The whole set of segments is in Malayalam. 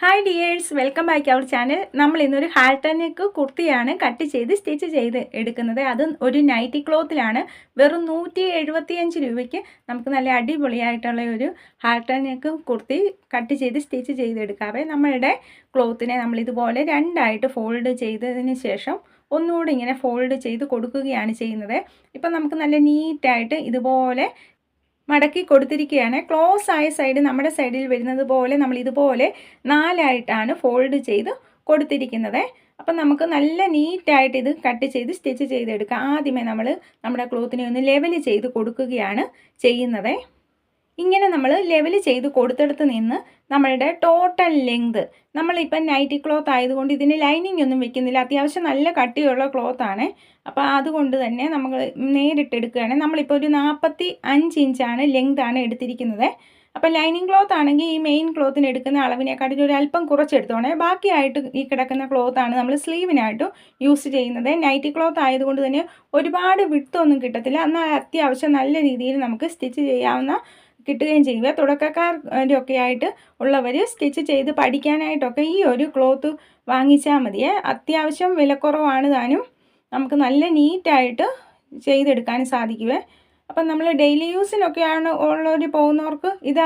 Hi dears welcome back our channel നമ്മൾ ഇന്നൊരു ഹാൾട്ടനെക്ക് കുർത്തിയാണ് കട്ട് ചെയ്ത് സ്റ്റിച്ച് ചെയ്ത് എടുക്കുന്നത്. അത് ഒരു നൈറ്റി ക്ലോത്തിലാണ് വെറും നൂറ്റി എഴുപത്തിയഞ്ച് രൂപയ്ക്ക് നമുക്ക് നല്ല അടിപൊളിയായിട്ടുള്ള ഒരു ഹാൾട്ടനെക്ക് കുർത്തി കട്ട് ചെയ്ത് സ്റ്റിച്ച് ചെയ്തെടുക്കാവേ. നമ്മളുടെ ക്ലോത്തിനെ നമ്മൾ ഇതുപോലെ രണ്ടായിട്ട് ഫോൾഡ് ചെയ്തതിന് ശേഷം ഒന്നുകൂടി ഇങ്ങനെ ഫോൾഡ് ചെയ്ത് കൊടുക്കുകയാണ് ചെയ്യുന്നത്. ഇപ്പം നമുക്ക് നല്ല നീറ്റായിട്ട് ഇതുപോലെ മടക്കി കൊടുത്തിരിക്കുകയാണ്. ക്ലോസ് ആയ സൈഡ് നമ്മുടെ സൈഡിൽ വരുന്നത് പോലെ നമ്മൾ ഇതുപോലെ നാലായിട്ടാണ് ഫോൾഡ് ചെയ്ത് കൊടുത്തിരിക്കുന്നത്. അപ്പം നമുക്ക് നല്ല നീറ്റായിട്ട് ഇത് കട്ട് ചെയ്ത് സ്റ്റിച്ച് ചെയ്തെടുക്കാം. ആദ്യമേ നമ്മൾ നമ്മുടെ ക്ലോത്തിനെ ഒന്ന് ലെവൽ ചെയ്ത് കൊടുക്കുകയാണ് ചെയ്യുന്നത്. ഇങ്ങനെ നമ്മൾ ലെവൽ ചെയ്ത് കൊടുത്തെടുത്ത് നിന്ന് നമ്മളുടെ ടോട്ടൽ ലെങ്ത് നമ്മളിപ്പം നൈറ്റി ക്ലോത്ത് ആയതുകൊണ്ട് ഇതിന് ലൈനിങ് ഒന്നും വെക്കുന്നില്ല. അത്യാവശ്യം നല്ല കട്ടിയുള്ള ക്ലോത്താണ് അപ്പോൾ അതുകൊണ്ട് തന്നെ നമ്മൾ നേരിട്ട് എടുക്കുകയാണെങ്കിൽ നമ്മളിപ്പോൾ ഒരു നാൽപ്പത്തി അഞ്ച് ഇഞ്ചാണ് ലെങ്താണ് എടുത്തിരിക്കുന്നത്. അപ്പോൾ ലൈനിങ് ക്ലോത്ത് ആണെങ്കിൽ ഈ മെയിൻ ക്ലോത്തിന് എടുക്കുന്ന അളവിനെക്കാട്ടിൽ ഒരു അല്പം കുറച്ചെടുത്തോണേ ബാക്കിയായിട്ട് ഈ കിടക്കുന്ന ക്ലോത്താണ് നമ്മൾ സ്ലീവിനായിട്ടും യൂസ് ചെയ്യുന്നത്. നൈറ്റി ക്ലോത്ത് ആയതുകൊണ്ട് തന്നെ ഒരുപാട് വിട്ടൊന്നും കിട്ടത്തില്ല. എന്നാൽ അത്യാവശ്യം നല്ല രീതിയിൽ നമുക്ക് സ്റ്റിച്ച് ചെയ്യാവുന്ന കിട്ടുകയും ചെയ്യുക തുടക്കക്കാരൊക്കെ ആയിട്ട് ഉള്ളവർ സ്റ്റിച്ച് ചെയ്ത് പഠിക്കാനായിട്ടൊക്കെ ഈ ഒരു ക്ലോത്ത് വാങ്ങിച്ചാൽ മതിയേ. അത്യാവശ്യം വിലക്കുറവാണ് താനും. നമുക്ക് നല്ല നീറ്റായിട്ട് ചെയ്തെടുക്കാൻ സാധിക്കുവേ. അപ്പം നമ്മൾ ഡെയിലി യൂസിനൊക്കെയാണ് ഉള്ളവർ പോകുന്നവർക്ക് ഇത്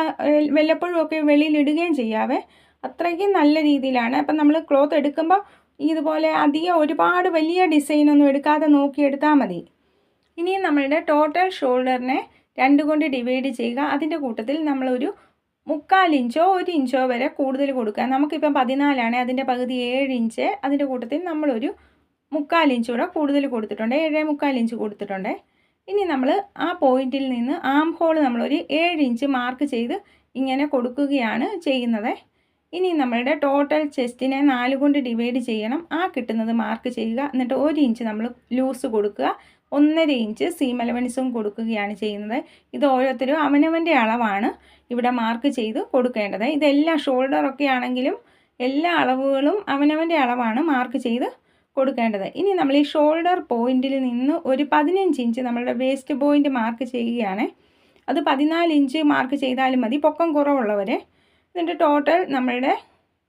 വല്ലപ്പോഴും ഒക്കെ വെളിയിൽ ഇടുകയും ചെയ്യാവേ. അത്രയ്ക്കും നല്ല രീതിയിലാണ്. അപ്പം നമ്മൾ ക്ലോത്ത് എടുക്കുമ്പോൾ ഇതുപോലെ അധികം ഒരുപാട് വലിയ ഡിസൈനൊന്നും എടുക്കാതെ നോക്കിയെടുത്താൽ മതി. ഇനി നമ്മളുടെ ടോട്ടൽ ഷോൾഡറിനെ രണ്ട് കൊണ്ട് ഡിവൈഡ് ചെയ്യുക. അതിന്റെ കൂട്ടത്തിൽ നമ്മളൊരു മുക്കാൽ ഇഞ്ചോ ഒരു ഇഞ്ചോ വരെ കൂടുതൽ കൊടുക്കുക. നമുക്കിപ്പം പതിനാലാണ് അതിന്റെ പകുതി ഏഴ് ഇഞ്ച്. അതിന്റെ കൂട്ടത്തിൽ നമ്മളൊരു മുക്കാൽ ഇഞ്ച് കൂടെ കൂടുതൽ കൊടുത്തിട്ടുണ്ട്. ഏഴേ മുക്കാൽ ഇഞ്ച് കൊടുത്തിട്ടുണ്ട്. ഇനി നമ്മൾ ആ പോയിന്റിൽ നിന്ന് ആം ഹോൾ നമ്മളൊരു ഏഴ് ഇഞ്ച് മാർക്ക് ചെയ്ത് ഇങ്ങനെ കൊടുക്കുകയാണ് ചെയ്യുന്നത്. ഇനി നമ്മളുടെ ടോട്ടൽ ചെസ്റ്റിനെ നാല് കൊണ്ട് ഡിവൈഡ് ചെയ്യണം. ആ കിട്ടുന്നത് മാർക്ക് ചെയ്യുക. എന്നിട്ട് ഒരു ഇഞ്ച് നമ്മൾ ലൂസ് കൊടുക്കുക. ഒന്നര ഇഞ്ച് സീം അലവൻസും കൊടുക്കുകയാണ് ചെയ്യുന്നത്. ഇത് ഓരോരുത്തരും അവനവന്റെ അളവാണ് ഇവിടെ മാർക്ക് ചെയ്ത് കൊടുക്കേണ്ടത്. ഇതെല്ലാം ഷോൾഡറൊക്കെ ആണെങ്കിലും എല്ലാ അളവുകളും അവനവന്റെ അളവാണ് മാർക്ക് ചെയ്ത് കൊടുക്കേണ്ടത്. ഇനി നമ്മൾ ഈ ഷോൾഡർ പോയിന്റിൽ നിന്ന് ഒരു പതിനഞ്ച് ഇഞ്ച് നമ്മളുടെ വേസ്റ്റ് പോയിന്റ് മാർക്ക് ചെയ്യുകയാണ്. അത് പതിനാല് ഇഞ്ച് മാർക്ക് ചെയ്താലും മതി. പൊക്കം കുറവുള്ളവരെ എന്നിട്ട് ടോട്ടൽ നമ്മളുടെ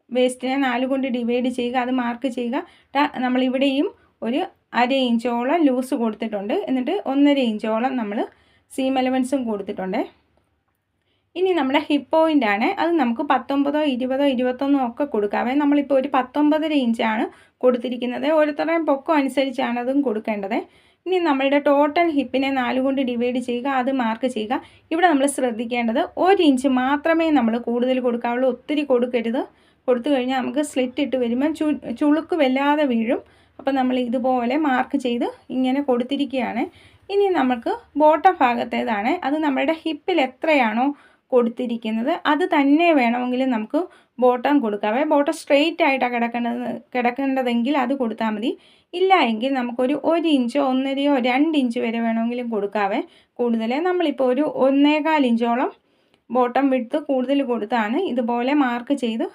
വേസ്റ്റിനെ നാല് കൊണ്ട് ഡിവൈഡ് ചെയ്യുക അത് മാർക്ക് ചെയ്യുക. നമ്മളിവിടെയും ഒരു അര ഇഞ്ചോളം ലൂസ് കൊടുത്തിട്ടുണ്ട്. എന്നിട്ട് ഒന്നര ഇഞ്ചോളം നമ്മൾ സീം എലവൻസും കൊടുത്തിട്ടുണ്ട്. ഇനി നമ്മുടെ ഹിപ്പ് പോയിന്റ് ആണ്. അത് നമുക്ക് പത്തൊമ്പതോ ഇരുപതോ ഇരുപത്തൊന്നോ ഒക്കെ കൊടുക്കാവേ നമ്മളിപ്പോൾ ഒരു പത്തൊമ്പതര ഇഞ്ചാണ് കൊടുത്തിരിക്കുന്നത്. ഓരോരുത്തരുടെയും പൊക്കം അനുസരിച്ചാണ് അതും കൊടുക്കേണ്ടത്. ഇനി നമ്മളുടെ ടോട്ടൽ ഹിപ്പിനെ നാല് കൊണ്ട് ഡിവൈഡ് ചെയ്യുക അത് മാർക്ക് ചെയ്യുക. ഇവിടെ നമ്മൾ ശ്രദ്ധിക്കേണ്ടത് ഒരു ഇഞ്ച് മാത്രമേ നമ്മൾ കൂടുതൽ കൊടുക്കാവുള്ളൂ. ഒത്തിരി കൊടുക്കരുത്. കൊടുത്തു കഴിഞ്ഞാൽ നമുക്ക് സ്ലിറ്റ് ഇട്ട് വരുമ്പം ചു ചുളുക്ക് വല്ലാതെ വീഴും. അപ്പോൾ നമ്മൾ ഇതുപോലെ മാർക്ക് ചെയ്ത് ഇങ്ങനെ കൊടുത്തിരിക്കുകയാണ്. ഇനി നമുക്ക് ബോട്ടം ഭാഗത്തേതാണ്. അത് നമ്മുടെ ഹിപ്പിൽ എത്രയാണോ കൊടുത്തിരിക്കുന്നത്. അത് തന്നെ വേണമെങ്കിൽ നമുക്ക് ബോട്ടം കൊടുക്കാവേ ബോട്ടം സ്ട്രെയിറ്റ് ആയിട്ടാണ് കിടക്കേണ്ടത് കിടക്കേണ്ടതെങ്കിൽ അത് കൊടുത്താൽ മതി. ഇല്ല എങ്കിൽ നമുക്കൊരു ഒരു ഇഞ്ചോ ഒന്നരയോ രണ്ട് ഇഞ്ച് വരെ വേണമെങ്കിലും കൊടുക്കാവേ. കൂടുതൽ നമ്മളിപ്പോൾ ഒരു ഒന്നേകാൽ ഇഞ്ചോളം ബോട്ടം വിട്ട് കൂടുതൽ കൊടുത്താണ് ഇതുപോലെ മാർക്ക് ചെയ്ത്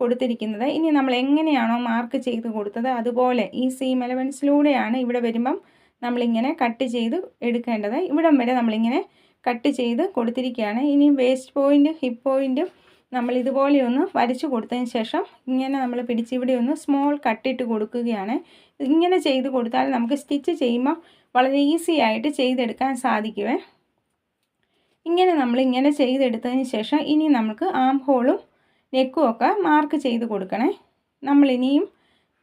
കൊടുത്തിരിക്കുന്നത്. ഇനി നമ്മൾ എങ്ങനെയാണോ മാർക്ക് ചെയ്ത് കൊടുത്തത് അതുപോലെ ഈ സീം എലവൻസിലൂടെയാണ് ഇവിടെ വരുമ്പം നമ്മളിങ്ങനെ കട്ട് ചെയ്ത് എടുക്കേണ്ടത്. ഇവിടം വരെ നമ്മളിങ്ങനെ കട്ട് ചെയ്ത് കൊടുത്തിരിക്കുകയാണ്. ഇനി വേസ്റ്റ് പോയിന്റ് ഹിപ്പ് പോയിന്റും നമ്മൾ ഇതുപോലെ ഒന്ന് വരച്ചു കൊടുത്തതിന് ശേഷം ഇങ്ങനെ നമ്മൾ പിടിച്ച് ഇവിടെ ഒന്ന് സ്മോൾ കട്ടിട്ട് കൊടുക്കുകയാണ്. ഇങ്ങനെ ചെയ്ത് കൊടുത്താൽ നമുക്ക് സ്റ്റിച്ച് ചെയ്യുമ്പോൾ വളരെ ഈസി ആയിട്ട് ചെയ്തെടുക്കാൻ സാധിക്കുമേ ഇങ്ങനെ നമ്മൾ ഇങ്ങനെ ചെയ്തെടുത്തതിന് ശേഷം ഇനി നമുക്ക് ആം ഹോളും നെക്കും ഒക്കെ മാർക്ക് ചെയ്ത് കൊടുക്കണേ. നമ്മളിനിയും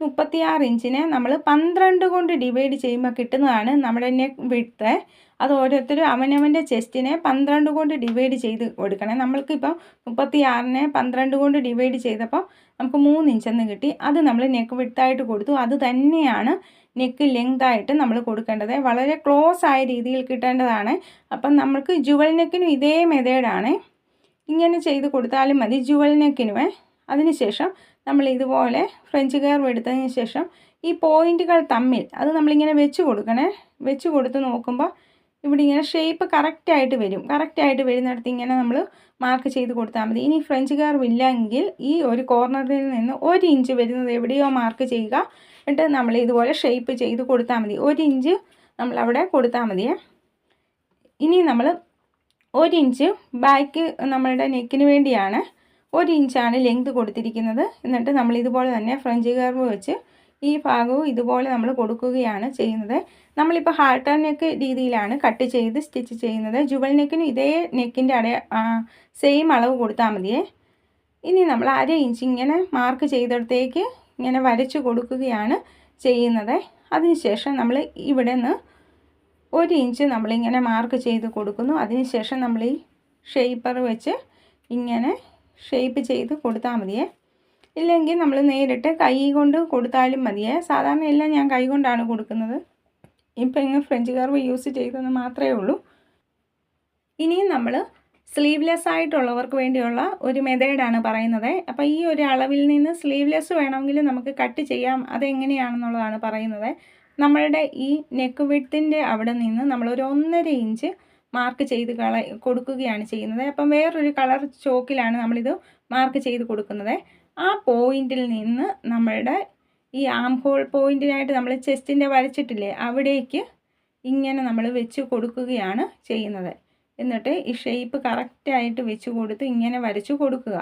മുപ്പത്തിയാറ് ഇഞ്ചിനെ നമ്മൾ പന്ത്രണ്ട് കൊണ്ട് ഡിവൈഡ് ചെയ്യുമ്പോൾ കിട്ടുന്നതാണ് നമ്മുടെ നെക്ക് വിട്ട് അത് ഓരോരുത്തരും അവനവന്റെ ചെസ്റ്റിനെ പന്ത്രണ്ട് കൊണ്ട് ഡിവൈഡ് ചെയ്ത് കൊടുക്കണം. നമ്മൾക്കിപ്പോൾ മുപ്പത്തിയാറിനെ പന്ത്രണ്ട് കൊണ്ട് ഡിവൈഡ് ചെയ്തപ്പോൾ നമുക്ക് മൂന്ന് ഇഞ്ചെന്ന് കിട്ടി. അത് നമ്മൾ നെക്ക് വിട്ടായിട്ട് കൊടുത്തു. അത് തന്നെയാണ് നെക്ക് ലെങ്തായിട്ട് നമ്മൾ കൊടുക്കേണ്ടത്. വളരെ ക്ലോസ് ആയ രീതിയിൽ കിട്ടേണ്ടതാണ്. അപ്പം നമുക്ക് ജുവൽ നെക്കിനും ഇതേ മെതേഡാണ് ഇങ്ങനെ ചെയ്ത് കൊടുത്താലും മതി. ജുവൽ നെക്കിനുമേ അതിനുശേഷം നമ്മൾ ഇതുപോലെ ഫ്രഞ്ച് കയർവ് എടുത്തതിന് ശേഷം ഈ പോയിന്റുകൾ തമ്മിൽ അത് നമ്മളിങ്ങനെ വെച്ച് കൊടുക്കണേ. വെച്ച് കൊടുത്ത് നോക്കുമ്പോൾ ഇവിടെ ഇങ്ങനെ ഷേപ്പ് കറക്റ്റായിട്ട് വരും. കറക്റ്റായിട്ട് വരുന്നിടത്ത് ഇങ്ങനെ നമ്മൾ മാർക്ക് ചെയ്ത് കൊടുത്താൽ മതി. ഇനി ഫ്രഞ്ച് കർവ് ഇല്ലെങ്കിൽ ഈ ഒരു കോർണറിൽ നിന്ന് ഒരു ഇഞ്ച് വരുന്നത് എവിടെയോ മാർക്ക് ചെയ്യുക. എന്നിട്ട് നമ്മൾ ഇതുപോലെ ഷേപ്പ് ചെയ്ത് കൊടുത്താൽ മതി. ഒരു ഇഞ്ച് നമ്മളവിടെ കൊടുത്താൽ മതിയേ. ഇനി നമ്മൾ ഒരു ഇഞ്ച് ബാക്ക് നമ്മളുടെ നെക്കിന് വേണ്ടിയാണ് ഒരു ഇഞ്ചാണ് ലെങ്ത് കൊടുത്തിരിക്കുന്നത്. എന്നിട്ട് നമ്മൾ ഇതുപോലെ തന്നെ ഫ്രഞ്ച് കർവ് വെച്ച് ഈ ഭാഗവും ഇതുപോലെ നമ്മൾ കൊടുക്കുകയാണ് ചെയ്യുന്നത്. നമ്മളിപ്പോൾ ഹാർട്ട് നെക്ക് രീതിയിലാണ് കട്ട് ചെയ്ത് സ്റ്റിച്ച് ചെയ്യുന്നത്. ജുവൽ നെക്കിനും ഇതേ നെക്കിന്റെ അടയ സെയിം അളവ് കൊടുത്താൽ മതിയേ. ഇനി നമ്മൾ അര ഇഞ്ച് ഇങ്ങനെ മാർക്ക് ചെയ്തിടത്തേക്ക് ഇങ്ങനെ വരച്ചു കൊടുക്കുകയാണ് ചെയ്യുന്നത്. അതിനുശേഷം നമ്മൾ ഇവിടെ നിന്ന് ഒരു ഇഞ്ച് നമ്മളിങ്ങനെ മാർക്ക് ചെയ്ത് കൊടുക്കുന്നു. അതിനുശേഷം നമ്മൾ ഈ ഷേപ്പർ വെച്ച് ഇങ്ങനെ ഷേപ്പ് ചെയ്ത് കൊടുത്താൽ മതിയേ. ഇല്ലെങ്കിൽ നമ്മൾ നേരിട്ട് കൈ കൊണ്ട് കൊടുത്താലും മതിയേ. സാധാരണ എല്ലാം ഞാൻ കൈ കൊണ്ടാണ് കൊടുക്കുന്നത്. ഇപ്പം ഇങ്ങനെ ഫ്രഞ്ച് കർവ് യൂസ് ചെയ്തെന്ന് മാത്രമേ ഉള്ളൂ. ഇനിയും നമ്മൾ സ്ലീവ്ലെസ് ആയിട്ടുള്ളവർക്ക് വേണ്ടിയുള്ള ഒരു മെതേഡാണ് പറയുന്നത്. അപ്പോൾ ഈ ഒരു അളവിൽ നിന്ന് സ്ലീവ്ലെസ് വേണമെങ്കിൽ നമുക്ക് കട്ട് ചെയ്യാം. അതെങ്ങനെയാണെന്നുള്ളതാണ് പറയുന്നത്. നമ്മളുടെ ഈ നെക്ക് വിട്ടിന്റെ അവിടെ നിന്ന് നമ്മളൊരു ഒന്നര ഇഞ്ച് മാർക്ക് ചെയ്ത് കള കൊടുക്കുകയാണ് ചെയ്യുന്നത്. അപ്പം വേറൊരു കളർ ചോക്കിലാണ് നമ്മളിത് മാർക്ക് ചെയ്ത് കൊടുക്കുന്നത്. ആ പോയിന്റിൽ നിന്ന് നമ്മളുടെ ഈ ആം ഹോൾ പോയിന്റിനായിട്ട് നമ്മൾ ചെസ്റ്റിന്റെ വരച്ചിട്ടില്ലേ അവിടേക്ക് ഇങ്ങനെ നമ്മൾ വെച്ച് കൊടുക്കുകയാണ് ചെയ്യുന്നത്. എന്നിട്ട് ഈ ഷേപ്പ് കറക്റ്റായിട്ട് വെച്ച് കൊടുത്ത് ഇങ്ങനെ വരച്ച് കൊടുക്കുക.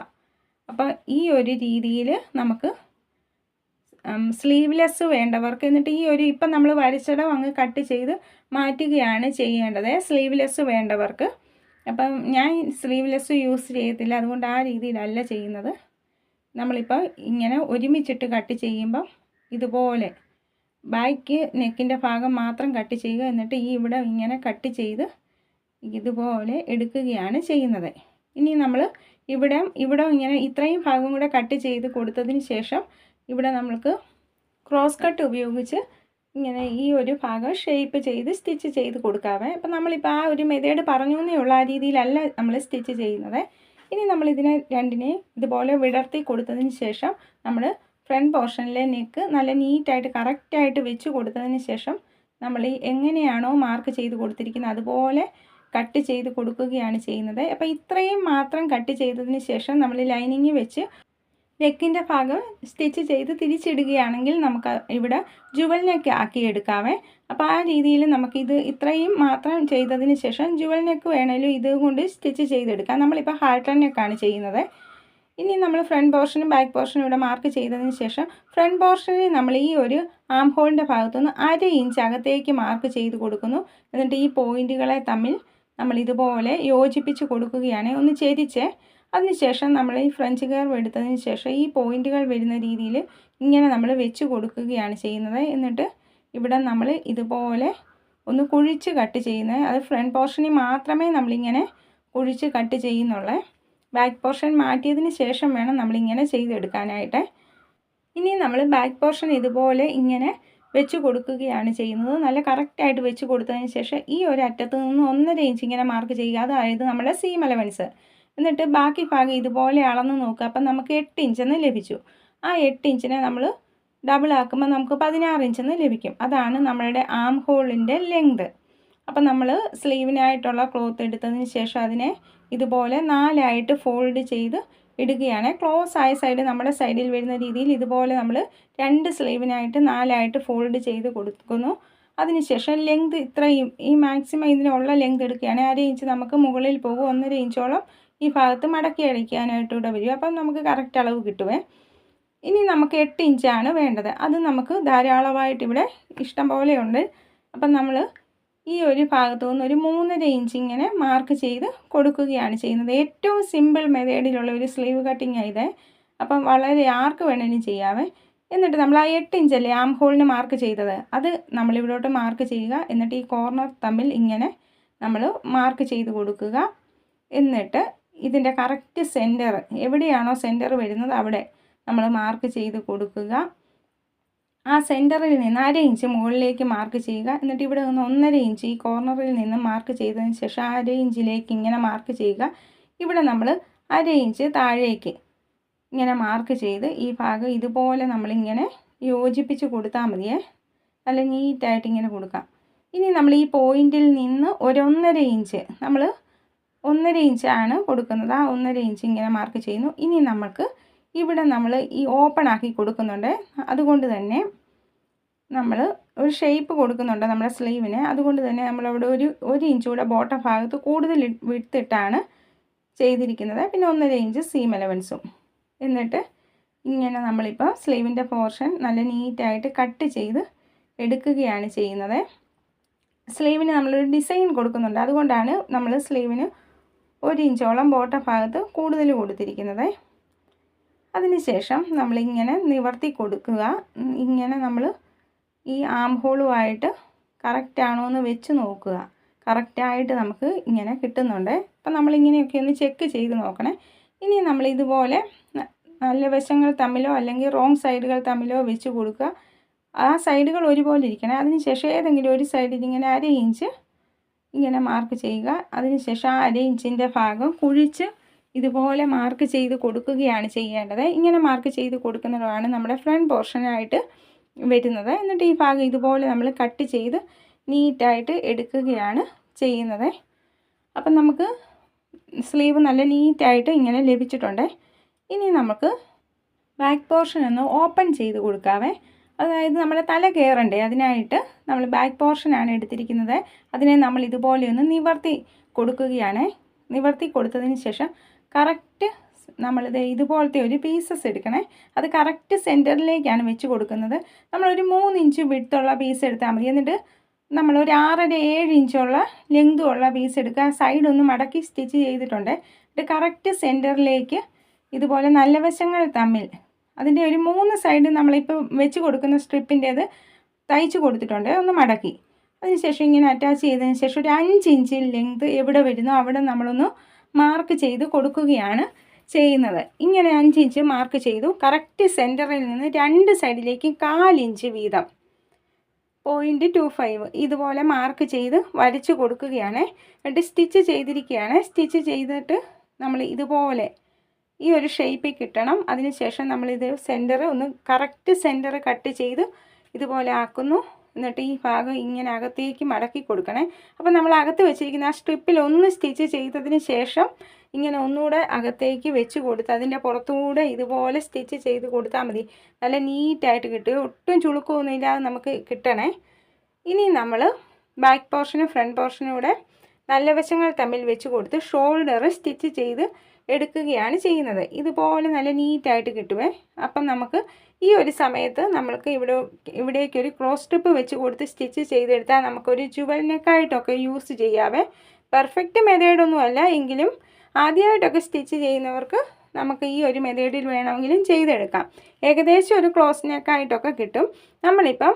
അപ്പോൾ ഈ ഒരു രീതിയിൽ നമുക്ക് സ്ലീവ്ലെസ് വേണ്ടവർക്ക് എന്നിട്ട് ഈ ഒരു ഇപ്പം നമ്മൾ വരച്ചിടം അങ്ങ് കട്ട് ചെയ്ത് മാറ്റുകയാണ് ചെയ്യേണ്ടത്. സ്ലീവ്ലെസ് വേണ്ടവർക്ക്. അപ്പം ഞാൻ സ്ലീവ്ലെസ് യൂസ് ചെയ്യത്തില്ല. അതുകൊണ്ട് ആ രീതിയിലല്ല ചെയ്യുന്നത്. നമ്മളിപ്പോൾ ഇങ്ങനെ ഒരുമിച്ചിട്ട് കട്ട് ചെയ്യുമ്പം ഇതുപോലെ ബാക്ക് നെക്കിന്റെ ഭാഗം മാത്രം കട്ട് ചെയ്യുക എന്നിട്ട് ഈ ഇവിടെ ഇങ്ങനെ കട്ട് ചെയ്ത് ഇതുപോലെ എടുക്കുകയാണ് ചെയ്യുന്നത്. ഇനി നമ്മൾ ഇവിടെ ഇവിടെ ഇങ്ങനെ ഇത്രയും ഭാഗം കൂടെ കട്ട് ചെയ്ത് കൊടുത്തതിന് ശേഷം ഇവിടെ നമ്മൾക്ക് ക്രോസ് കട്ട് ഉപയോഗിച്ച് ഇങ്ങനെ ഈ ഒരു ഭാഗം ഷേപ്പ് ചെയ്ത് സ്റ്റിച്ച് ചെയ്ത് കൊടുക്കാവേ. അപ്പം നമ്മളിപ്പോൾ ആ ഒരു മെതേഡ് പറഞ്ഞു എന്നേ ഉള്ള. ആ രീതിയിലല്ല നമ്മൾ സ്റ്റിച്ച് ചെയ്യുന്നത്. ഇനി നമ്മൾ ഇതിനെ രണ്ടിനെ ഇതുപോലെ വിടർത്തി കൊടുത്തതിന് ശേഷം നമ്മൾ ഫ്രണ്ട് പോർഷനിലെ നെക്ക് നല്ല നീറ്റായിട്ട് കറക്റ്റായിട്ട് വെച്ച് കൊടുത്തതിന് ശേഷം നമ്മൾ എങ്ങനെയാണോ മാർക്ക് ചെയ്ത് കൊടുത്തിരിക്കുന്നത് അതുപോലെ കട്ട് ചെയ്ത് കൊടുക്കുകയാണ് ചെയ്യുന്നത്. അപ്പോൾ ഇത്രയും മാത്രം കട്ട് ചെയ്തതിന് ശേഷം നമ്മൾ ലൈനിങ് വെച്ച് നെക്കിന്റെ ഭാഗം സ്റ്റിച്ച് ചെയ്ത് തിരിച്ചിടുകയാണെങ്കിൽ നമുക്ക് ഇവിടെ ജുവൽ നെക്ക് ആക്കി എടുക്കാവേ. അപ്പോൾ ആ രീതിയിൽ നമുക്കിത് ഇത്രയും മാത്രം ചെയ്തതിന് ശേഷം ജുവൽ നെക്ക് വേണേലും ഇത് കൊണ്ട് സ്റ്റിച്ച് ചെയ്തെടുക്കാം. നമ്മളിപ്പോൾ ഹാർട്ട് നെക്കാണ് ചെയ്യുന്നത്. ഇനി നമ്മൾ ഫ്രണ്ട് പോർഷനും ബാക്ക് പോർഷനും ഇവിടെ മാർക്ക് ചെയ്തതിന് ശേഷം ഫ്രണ്ട് പോർഷനിൽ നമ്മൾ ഈ ഒരു ആം ഹോളിന്റെ ഭാഗത്തുനിന്ന് അര ഇഞ്ച് അകത്തേക്ക് മാർക്ക് ചെയ്ത് കൊടുക്കുന്നു. എന്നിട്ട് ഈ പോയിന്റുകളെ തമ്മിൽ നമ്മൾ ഇതുപോലെ യോജിപ്പിച്ച് കൊടുക്കുകയാണ്. ഒന്ന് ചെരിച്ച് അതിനുശേഷം നമ്മൾ ഈ ഫ്രഞ്ച് കർവ് എടുത്തതിന് ശേഷം ഈ പോയിന്റുകൾ വരുന്ന രീതിയിൽ ഇങ്ങനെ നമ്മൾ വെച്ച് കൊടുക്കുകയാണ് ചെയ്യുന്നത്. എന്നിട്ട് ഇവിടെ നമ്മൾ ഇതുപോലെ ഒന്ന് കുഴിച്ച് കട്ട് ചെയ്യുന്നത്. അത് ഫ്രണ്ട് പോർഷനിൽ മാത്രമേ നമ്മളിങ്ങനെ കുഴിച്ച് കട്ട് ചെയ്യുന്നുള്ളൂ. ബാക്ക് പോർഷൻ മാറ്റിയതിന് ശേഷം വേണം നമ്മളിങ്ങനെ ചെയ്തെടുക്കാനായിട്ട്. ഇനി നമ്മൾ ബാക്ക് പോർഷൻ ഇതുപോലെ ഇങ്ങനെ വെച്ച് കൊടുക്കുകയാണ് ചെയ്യുന്നത്. നല്ല കറക്റ്റായിട്ട് വെച്ച് കൊടുത്തതിന് ശേഷം ഈ ഒരു അറ്റത്ത് നിന്ന് ഒന്നര ഇഞ്ച് ഇങ്ങനെ മാർക്ക് ചെയ്യുക. അതായത് നമ്മുടെ സീം അലവൻസ്. എന്നിട്ട് ബാക്കി ഭാഗം ഇതുപോലെ അളന്ന് നോക്കുക അപ്പം നമുക്ക് എട്ട് ഇഞ്ചെന്ന് ലഭിച്ചു. ആ എട്ട് ഇഞ്ചിനെ നമ്മൾ ഡബിൾ ആക്കുമ്പോൾ നമുക്ക് പതിനാറ് ഇഞ്ചെന്ന് ലഭിക്കും. അതാണ് നമ്മളുടെ ആം ഹോളിന്റെ ലെങ്ത് അപ്പം നമ്മൾ സ്ലീവിനായിട്ടുള്ള ക്ലോത്ത് എടുത്തതിന് ശേഷം അതിനെ ഇതുപോലെ നാലായിട്ട് ഫോൾഡ് ചെയ്ത് ഇടുകയാണ്. ക്ലോസ് ആയ സൈഡ് നമ്മുടെ സൈഡിൽ വരുന്ന രീതിയിൽ ഇതുപോലെ നമ്മൾ രണ്ട് സ്ലീവിനായിട്ട് നാലായിട്ട് ഫോൾഡ് ചെയ്ത് കൊടുക്കുന്നു. അതിനുശേഷം ലെങ്ത് ഇത്രയും ഈ മാക്സിമം ഇതിനുള്ള ലെങ്ത് എടുക്കുകയാണ്. അര ഇഞ്ച് നമുക്ക് മുകളിൽ പോകും. ഒന്നര ഇഞ്ചോളം ഈ ഭാഗത്ത് മടക്കി അടിക്കാനായിട്ട് ഇവിടെ വരും. അപ്പം നമുക്ക് കറക്റ്റ് അളവ് കിട്ടുവേ. ഇനി നമുക്ക് എട്ട് ഇഞ്ചാണ് വേണ്ടത്. അത് നമുക്ക് ധാരാളമായിട്ട് ഇവിടെ ഇഷ്ടം പോലെയുണ്ട് അപ്പം നമ്മൾ ഈ ഒരു ഭാഗത്തു നിന്ന് ഒരു മൂന്നര ഇഞ്ച് ഇങ്ങനെ മാർക്ക് ചെയ്ത് കൊടുക്കുകയാണ് ചെയ്യുന്നത്. ഏറ്റവും സിമ്പിൾ മെത്തേഡിലുള്ള ഒരു സ്ലീവ് കട്ടിങ് ആയത് അപ്പം വളരെ ആർക്ക് വേണമെങ്കിലും ചെയ്യാവേ. എന്നിട്ട് നമ്മൾ ആ എട്ട് ഇഞ്ചല്ലേ ആം ഹോളിന് മാർക്ക് ചെയ്തത്? അത് നമ്മളിവിടോട്ട് മാർക്ക് ചെയ്യുക. എന്നിട്ട് ഈ കോർണർ തമ്മിൽ ഇങ്ങനെ നമ്മൾ മാർക്ക് ചെയ്ത് കൊടുക്കുക. എന്നിട്ട് ഇതിന്റെ കറക്റ്റ് സെന്റർ എവിടെയാണോ സെന്റർ വരുന്നത് അവിടെ നമ്മൾ മാർക്ക് ചെയ്ത് കൊടുക്കുക. ആ സെന്ററിൽ നിന്ന് അര ഇഞ്ച് മുകളിലേക്ക് മാർക്ക് ചെയ്യുക. എന്നിട്ട് ഇവിടെ നിന്ന് ഒന്നര ഇഞ്ച് ഈ കോർണറിൽ നിന്ന് മാർക്ക് ചെയ്തതിന് ശേഷം അര ഇഞ്ചിലേക്ക് ഇങ്ങനെ മാർക്ക് ചെയ്യുക. ഇവിടെ നമ്മൾ അര ഇഞ്ച് താഴേക്ക് ഇങ്ങനെ മാർക്ക് ചെയ്ത് ഈ ഭാഗം ഇതുപോലെ നമ്മളിങ്ങനെ യോജിപ്പിച്ച് കൊടുത്താൽ മതിയേ. നല്ല നീറ്റായിട്ട് ഇങ്ങനെ കൊടുക്കാം. ഇനി നമ്മൾ ഈ പോയിന്റിൽ നിന്ന് ഒരൊന്നര ഇഞ്ച് നമ്മൾ ഒന്നര ആണ് കൊടുക്കുന്നത്. ആ ഒന്നര ഇഞ്ച് ഇങ്ങനെ മാർക്ക് ചെയ്യുന്നു. ഇനി നമ്മൾക്ക് ഇവിടെ നമ്മൾ ഈ ഓപ്പൺ ആക്കി കൊടുക്കുന്നുണ്ട്. അതുകൊണ്ട് തന്നെ നമ്മൾ ഒരു ഷേപ്പ് കൊടുക്കുന്നുണ്ട് നമ്മുടെ സ്ലീവിന് അതുകൊണ്ട് തന്നെ നമ്മളവിടെ ഒരു ഒരു ഇഞ്ച് കൂടെ ബോട്ടം ഭാഗത്ത് കൂടുതൽ വിട്ടിട്ടാണ് ചെയ്തിരിക്കുന്നത്. പിന്നെ ഒന്നര ഇഞ്ച് സീം അലവൻസും എന്നിട്ട് ഇങ്ങനെ നമ്മളിപ്പോൾ സ്ലീവിന്റെ പോർഷൻ നല്ല നീറ്റായിട്ട് കട്ട് ചെയ്ത് എടുക്കുകയാണ് ചെയ്യുന്നത്. സ്ലീവിന് നമ്മളൊരു ഡിസൈൻ കൊടുക്കുന്നുണ്ട്. അതുകൊണ്ടാണ് നമ്മൾ സ്ലീവിന് ഒരു ഇഞ്ചോളം ബോട്ട ഭാഗത്ത് കൂടുതൽ കൊടുത്തിരിക്കുന്നത്. അതിനുശേഷം നമ്മളിങ്ങനെ നിവർത്തി കൊടുക്കുക. ഇങ്ങനെ നമ്മൾ ഈ ആം ഹോളുമായിട്ട് കറക്റ്റാണോ എന്ന് വെച്ച് നോക്കുക. കറക്റ്റായിട്ട് നമുക്ക് ഇങ്ങനെ കിട്ടുന്നുണ്ട്. അപ്പം നമ്മളിങ്ങനെയൊക്കെ ഒന്ന് ചെക്ക് ചെയ്ത് നോക്കണേ. ഇനി നമ്മൾ ഇതുപോലെ നല്ല വശങ്ങൾ തമ്മിലോ അല്ലെങ്കിൽ റോങ് സൈഡുകൾ തമ്മിലോ വെച്ച് കൊടുക്കുക. ആ സൈഡുകൾ ഒരുപോലെ ഇരിക്കണം. അതിനുശേഷം ഏതെങ്കിലും ഒരു സൈഡിൽ ഇങ്ങനെ അര ഇഞ്ച് ഇങ്ങനെ മാർക്ക് ചെയ്യുക. അതിനുശേഷം ആ അര ഇഞ്ചിന്റെ ഭാഗം കുഴിച്ച് ഇതുപോലെ മാർക്ക് ചെയ്ത് കൊടുക്കുകയാണ് ചെയ്യേണ്ടത്. ഇങ്ങനെ മാർക്ക് ചെയ്ത് കൊടുക്കുന്നതാണ് നമ്മുടെ ഫ്രണ്ട് പോർഷനായിട്ട് വരുന്നത്. എന്നിട്ട് ഈ ഭാഗം ഇതുപോലെ നമ്മൾ കട്ട് ചെയ്ത് നീറ്റായിട്ട് എടുക്കുകയാണ് ചെയ്യുന്നത്. അപ്പം നമുക്ക് സ്ലീവ് നല്ല നീറ്റായിട്ട് ഇങ്ങനെ ലഭിച്ചിട്ടുണ്ട്. ഇനി നമുക്ക് ബാക്ക് പോർഷൻ ഒന്ന് ഓപ്പൺ ചെയ്ത് കൊടുക്കാവേ. അതായത് നമ്മുടെ തല കയറണ്ടേ അതിനായിട്ട് നമ്മൾ ബാക്ക് പോർഷനാണ് എടുത്തിരിക്കുന്നത്. അതിനെ നമ്മൾ ഇതുപോലെ ഒന്ന് നിവർത്തി കൊടുക്കുകയാണ്. നിവർത്തി കൊടുത്തതിന് ശേഷം കറക്റ്റ് നമ്മളിത് ഇതുപോലത്തെ ഒരു പീസസ് എടുക്കണേ. അത് കറക്റ്റ് സെന്ററിലേക്കാണ് വെച്ച് കൊടുക്കുന്നത്. നമ്മളൊരു മൂന്ന് ഇഞ്ച് വിടുത്തുള്ള പീസ് എടുത്താൽ മതി. എന്നിട്ട് നമ്മൾ ഒരു ആറര ഏഴ് ഇഞ്ചുള്ള ലെങ്തുള്ള പീസ് എടുക്കുക. സൈഡ് ഒന്ന് മടക്കി സ്റ്റിച്ച് ചെയ്തിട്ടുണ്ട്. ഇത് കറക്റ്റ് സെന്ററിലേക്ക് ഇതുപോലെ നല്ല വശങ്ങൾ തമ്മിൽ അതിന്റെ ഒരു മൂന്ന് സൈഡ് നമ്മളിപ്പോൾ വെച്ച് കൊടുക്കുന്ന സ്ട്രിപ്പിന്റേത് തയ്ച്ച് കൊടുത്തിട്ടുണ്ട് ഒന്ന് മടക്കി. അതിനുശേഷം ഇങ്ങനെ അറ്റാച്ച് ചെയ്തതിന് ശേഷം ഒരു അഞ്ച് ഇഞ്ച് ലെങ്ത് എവിടെ വരുന്നോ അവിടെ നമ്മളൊന്ന് മാർക്ക് ചെയ്ത് കൊടുക്കുകയാണ് ചെയ്യുന്നത്. ഇങ്ങനെ അഞ്ച് ഇഞ്ച് മാർക്ക് ചെയ്തു. കറക്റ്റ് സെന്ററിൽ നിന്ന് രണ്ട് സൈഡിലേക്കും കാലിഞ്ച് വീതം. പോയിന്റ് ടു ഫൈവ് ഇതുപോലെ മാർക്ക് ചെയ്ത് വരച്ച് കൊടുക്കുകയാണ്. എന്നിട്ട് സ്റ്റിച്ച് ചെയ്തിരിക്കുകയാണ്. സ്റ്റിച്ച് ചെയ്തിട്ട് നമ്മൾ ഇതുപോലെ ഈ ഒരു ഷേപ്പിൽ കിട്ടണം. അതിനുശേഷം നമ്മളിത് സെന്റർ ഒന്ന് കറക്റ്റ് സെന്റർ കട്ട് ചെയ്ത് ഇതുപോലെ ആക്കുന്നു. എന്നിട്ട് ഈ ഭാഗം ഇങ്ങനെ അകത്തേക്ക് മടക്കി കൊടുക്കണേ. അപ്പോൾ നമ്മൾ അകത്ത് വെച്ചിരിക്കുന്ന ആ സ്ട്രിപ്പിൽ ഒന്ന് സ്റ്റിച്ച് ചെയ്തതിന് ശേഷം ഇങ്ങനെ ഒന്നുകൂടെ അകത്തേക്ക് വെച്ച് കൊടുത്ത് അതിന്റെ പുറത്തുകൂടെ ഇതുപോലെ സ്റ്റിച്ച് ചെയ്ത് കൊടുത്താൽ മതി. നല്ല നീറ്റായിട്ട് കിട്ടും. ഒട്ടും ചുളുക്കമൊന്നും ഇല്ലാതെ നമുക്ക് കിട്ടണേ. ഇനി നമ്മൾ ബാക്ക് പോർഷനും ഫ്രണ്ട് പോർഷനും കൂടെ നല്ല വശങ്ങൾ തമ്മിൽ വെച്ച് കൊടുത്ത് ഷോൾഡർ സ്റ്റിച്ച് ചെയ്ത് എടുക്കുകയാണ് ചെയ്യുന്നത്. ഇതുപോലെ നല്ല നീറ്റായിട്ട് കിട്ടുമേ. അപ്പം നമുക്ക് ഈ ഒരു സമയത്ത് നമ്മൾക്ക് ഇവിടെ ഇവിടേക്ക് ഒരു ക്രോസ് സ്ട്രിപ്പ് വെച്ച് കൊടുത്ത് സ്റ്റിച്ച് ചെയ്തെടുത്താൽ നമുക്കൊരു ജുവൽ നെക്കായിട്ടൊക്കെ യൂസ് ചെയ്യാവേ. പെർഫെക്റ്റ് മെതേഡൊന്നുമല്ല. എങ്കിലും ആദ്യമായിട്ടൊക്കെ സ്റ്റിച്ച് ചെയ്യുന്നവർക്ക് നമുക്ക് ഈ ഒരു മെതേഡിൽ വേണമെങ്കിലും ചെയ്തെടുക്കാം. ഏകദേശം ഒരു ക്ലോസ് നെക്കായിട്ടൊക്കെ കിട്ടും. നമ്മളിപ്പം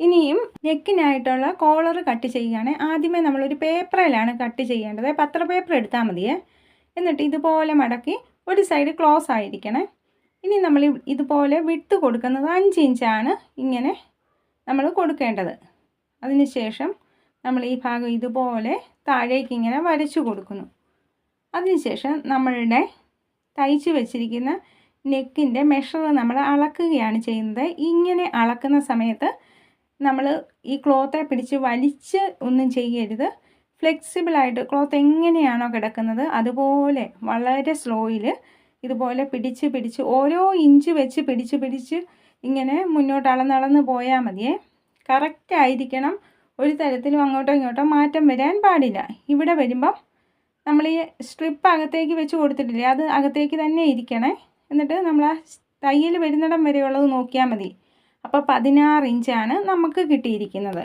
ഇനിയും നെക്കിനായിട്ടുള്ള കോളർ കട്ട് ചെയ്യുകയാണെങ്കിൽ ആദ്യമേ നമ്മളൊരു പേപ്പറിലാണ് കട്ട് ചെയ്യേണ്ടത്. പത്ര പേപ്പർ എടുത്താൽ മതിയേ. എന്നിട്ട് ഇതുപോലെ മടക്കി ഒരു സൈഡ് ക്ലോസ് ആയിരിക്കണേ. ഇനി നമ്മൾ ഇതുപോലെ വിട്ട് കൊടുക്കുന്നത് അഞ്ച് ഇഞ്ചാണ് ഇങ്ങനെ നമ്മൾ കൊടുക്കേണ്ടത്. അതിനുശേഷം നമ്മൾ ഈ ഭാഗം ഇതുപോലെ താഴേക്ക് ഇങ്ങനെ വരച്ചു കൊടുക്കുന്നു. അതിനുശേഷം നമ്മളുടെ തയ്ച്ച് വെച്ചിരിക്കുന്ന നെക്കിന്റെ മെഷർ നമ്മൾ അളക്കുകയാണ് ചെയ്യുന്നത്. ഇങ്ങനെ അളക്കുന്ന സമയത്ത് നമ്മൾ ഈ ക്ലോത്തെ പിടിച്ച് വലിച്ച് ഒന്നും ചെയ്യരുത്. ഫ്ലെക്സിബിളായിട്ട് ക്ലോത്ത് എങ്ങനെയാണോ കിടക്കുന്നത് അതുപോലെ വളരെ സ്ലോയിൽ ഇതുപോലെ പിടിച്ച് പിടിച്ച് ഓരോ ഇഞ്ച് വെച്ച് പിടിച്ച് പിടിച്ച് ഇങ്ങനെ മുന്നോട്ട് അളന്നളന്ന് പോയാൽ മതിയേ. കറക്റ്റ് ആയിരിക്കണം. ഒരു തരത്തിലും അങ്ങോട്ടോ ഇങ്ങോട്ടോ മാറ്റം വരാൻ പാടില്ല. ഇവിടെ വരുമ്പം നമ്മൾ ഈ സ്ട്രിപ്പ് അകത്തേക്ക് വെച്ച് കൊടുത്തിട്ടില്ലേ അത് അകത്തേക്ക് തന്നെ ഇരിക്കണേ. എന്നിട്ട് നമ്മൾ ആ തയ്യൽ വരുന്നിടം വരെയുള്ളത് നോക്കിയാൽ മതി. അപ്പോൾ പതിനാറ് ഇഞ്ചാണ് നമുക്ക് കിട്ടിയിരിക്കുന്നത്.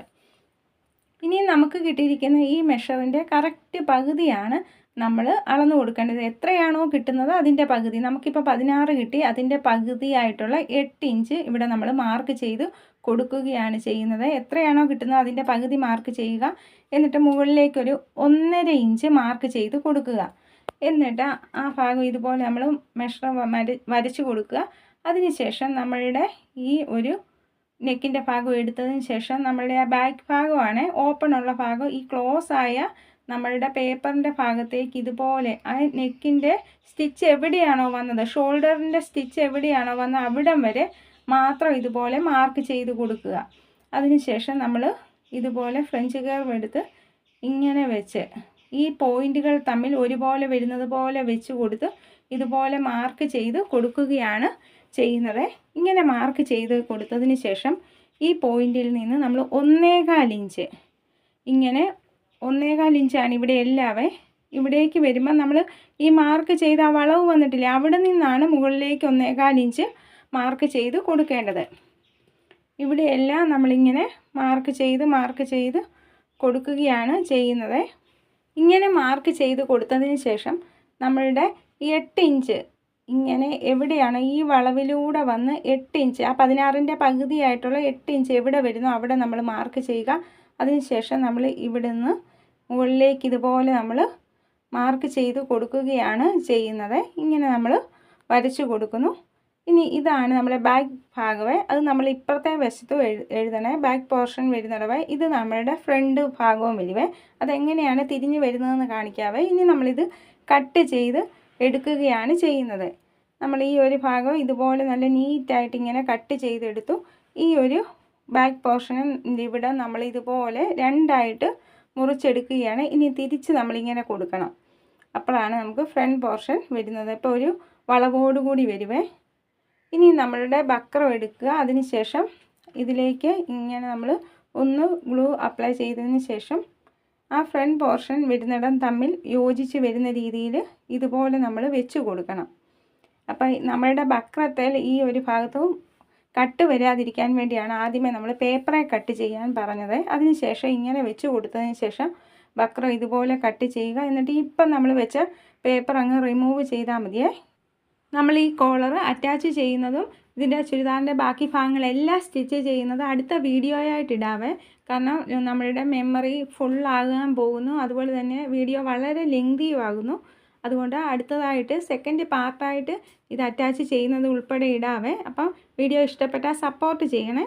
ഇനി നമുക്ക് കിട്ടിയിരിക്കുന്ന ഈ മെഷറിന്റെ കറക്റ്റ് പകുതിയാണ് നമ്മൾ അളന്നു കൊടുക്കേണ്ടത്. എത്രയാണോ കിട്ടുന്നത് അതിന്റെ പകുതി. നമുക്കിപ്പോൾ പതിനാറ് കിട്ടി അതിന്റെ പകുതിയായിട്ടുള്ള എട്ട് ഇഞ്ച് ഇവിടെ നമ്മൾ മാർക്ക് ചെയ്ത് കൊടുക്കുകയാണ് ചെയ്യുന്നത്. എത്രയാണോ കിട്ടുന്നത് അതിന്റെ പകുതി മാർക്ക് ചെയ്യുക. എന്നിട്ട് മുകളിലേക്കൊരു ഒന്നര ഇഞ്ച് മാർക്ക് ചെയ്ത് കൊടുക്കുക. എന്നിട്ട് ആ ഭാഗം ഇതുപോലെ നമ്മൾ മെഷർ വരച്ച് കൊടുക്കുക. അതിനുശേഷം നമ്മളുടെ ഈ ഒരു നെക്കിന്റെ ഭാഗം എടുത്തതിന് ശേഷം നമ്മളുടെ ആ ബാക്ക് ഭാഗമാണ്. ഓപ്പൺ ഉള്ള ഭാഗം. ഈ ക്ലോസ് ആയ നമ്മളുടെ പേപ്പറിന്റെ ഭാഗത്തേക്ക് ഇതുപോലെ ആ നെക്കിന്റെ സ്റ്റിച്ച് എവിടെയാണോ വന്നത് ഷോൾഡറിന്റെ സ്റ്റിച്ച് എവിടെയാണോ വന്നത് അവിടം വരെ മാത്രം ഇതുപോലെ മാർക്ക് ചെയ്ത് കൊടുക്കുക. അതിനുശേഷം നമ്മൾ ഇതുപോലെ ഫ്രഞ്ച് കർവ് എടുത്ത് ഇങ്ങനെ വെച്ച് ഈ പോയിന്റുകൾ തമ്മിൽ ഒരുപോലെ വരുന്നത് പോലെ വെച്ച് കൊടുത്ത് ഇതുപോലെ മാർക്ക് ചെയ്ത് കൊടുക്കുകയാണ് ചെയ്യുന്നത്. ഇങ്ങനെ മാർക്ക് ചെയ്ത് കൊടുത്തതിന് ശേഷം ഈ പോയിന്റിൽ നിന്ന് നമ്മൾ ഒന്നേകാൽ ഇഞ്ച് ഇങ്ങനെ ഒന്നേകാൽ ഇഞ്ചാണ് ഇവിടെ എല്ലാവേ. ഇവിടേക്ക് വരുമ്പോൾ നമ്മൾ ഈ മാർക്ക് ചെയ്ത ആ വളവ് വന്നിട്ടില്ല അവിടെ നിന്നാണ് മുകളിലേക്ക് ഒന്നേകാൽ ഇഞ്ച് മാർക്ക് ചെയ്ത് കൊടുക്കേണ്ടത്. ഇവിടെയെല്ലാം നമ്മളിങ്ങനെ മാർക്ക് ചെയ്ത് മാർക്ക് ചെയ്ത് കൊടുക്കുകയാണ് ചെയ്യുന്നത്. ഇങ്ങനെ മാർക്ക് ചെയ്ത് കൊടുത്തതിന് ശേഷം നമ്മളുടെ എട്ട് ഇഞ്ച് ഇങ്ങനെ എവിടെയാണ് ഈ വളവിലൂടെ വന്ന് എട്ട് ഇഞ്ച് ആ പതിനാറിന്റെ പകുതിയായിട്ടുള്ള എട്ട് ഇഞ്ച് എവിടെ വരുന്നോ അവിടെ നമ്മൾ മാർക്ക് ചെയ്യുക. അതിനുശേഷം നമ്മൾ ഇവിടുന്ന് മുകളിലേക്ക് ഇതുപോലെ നമ്മൾ മാർക്ക് ചെയ്ത് കൊടുക്കുകയാണ് ചെയ്യുന്നത്. ഇങ്ങനെ നമ്മൾ വരച്ചു കൊടുക്കുന്നു. ഇനി ഇതാണ് നമ്മുടെ ബാക്ക് ഭാഗമേ അത് നമ്മൾ ഇപ്പുറത്തെ വശത്തും എഴു എഴുതണേ. ബാക്ക് പോർഷൻ വരുന്നിടവേ. ഇത് നമ്മളുടെ ഫ്രണ്ട് ഭാഗവും വരുവേ. അതെങ്ങനെയാണ് തിരിഞ്ഞ് വരുന്നതെന്ന് കാണിക്കാവേ. ഇനി നമ്മളിത് കട്ട് ചെയ്ത് എടുക്കുകയാണ് ചെയ്യുന്നത്. നമ്മൾ ഈ ഒരു ഭാഗം ഇതുപോലെ നല്ല നീറ്റായിട്ട് ഇങ്ങനെ കട്ട് ചെയ്തെടുത്തു. ഈ ഒരു ബാക്ക് പോർഷനും ഇവിടെ നമ്മൾ ഇതുപോലെ രണ്ടായിട്ട് മുറിച്ചെടുക്കുകയാണ്. ഇനി തിരിച്ച് നമ്മളിങ്ങനെ കൊടുക്കണം. അപ്പോഴാണ് നമുക്ക് ഫ്രണ്ട് പോർഷൻ വരുന്നത്. ഇപ്പോൾ ഒരു വളവോടുകൂടി വരുവേ. ഇനി നമ്മളുടെ ബക്രം എടുക്കുക. അതിന് ശേഷം ഇതിലേക്ക് ഇങ്ങനെ നമ്മൾ ഒന്ന് ഗ്ലൂ അപ്ലൈ ചെയ്തതിന് ശേഷം ആ ഫ്രണ്ട് പോർഷൻ വരുന്നിടം തമ്മിൽ യോജിച്ച് വരുന്ന രീതിയിൽ ഇതുപോലെ നമ്മൾ വെച്ച് കൊടുക്കണം. അപ്പം നമ്മളുടെ ബക്രത്തിൽ ഈ ഒരു ഭാഗത്തും കട്ട് വരാതിരിക്കാൻ വേണ്ടിയാണ് ആദ്യമേ നമ്മൾ പേപ്പറെ കട്ട് ചെയ്യാൻ പറഞ്ഞത്. അതിനുശേഷം ഇങ്ങനെ വെച്ച് കൊടുത്തതിന് ശേഷം ബക്രം ഇതുപോലെ കട്ട് ചെയ്യുക. എന്നിട്ട് ഇപ്പം നമ്മൾ വെച്ച പേപ്പർ അങ്ങ് റിമൂവ് ചെയ്താൽ മതിയേ. നമ്മൾ ഈ കോളർ അറ്റാച്ച് ചെയ്യുന്നതും ഇതിന്റെ ചുരിദാറിന്റെ ബാക്കി ഭാഗങ്ങളെല്ലാം സ്റ്റിച്ച് ചെയ്യുന്നത് അടുത്ത വീഡിയോ ആയിട്ട് ഇടാവേ. കാരണം നമ്മളുടെ മെമ്മറി ഫുള്ളാകാൻ പോകുന്നു. അതുപോലെ തന്നെ വീഡിയോ വളരെ ലെങ്തിയും ആകുന്നു. അതുകൊണ്ട് അടുത്തതായിട്ട് സെക്കൻഡ് പാർട്ടായിട്ട് ഇത് അറ്റാച്ച് ചെയ്യുന്നത് ഉൾപ്പെടെ ഇടാവേ. അപ്പം വീഡിയോ ഇഷ്ടപ്പെട്ടാൽ സപ്പോർട്ട് ചെയ്യണേ.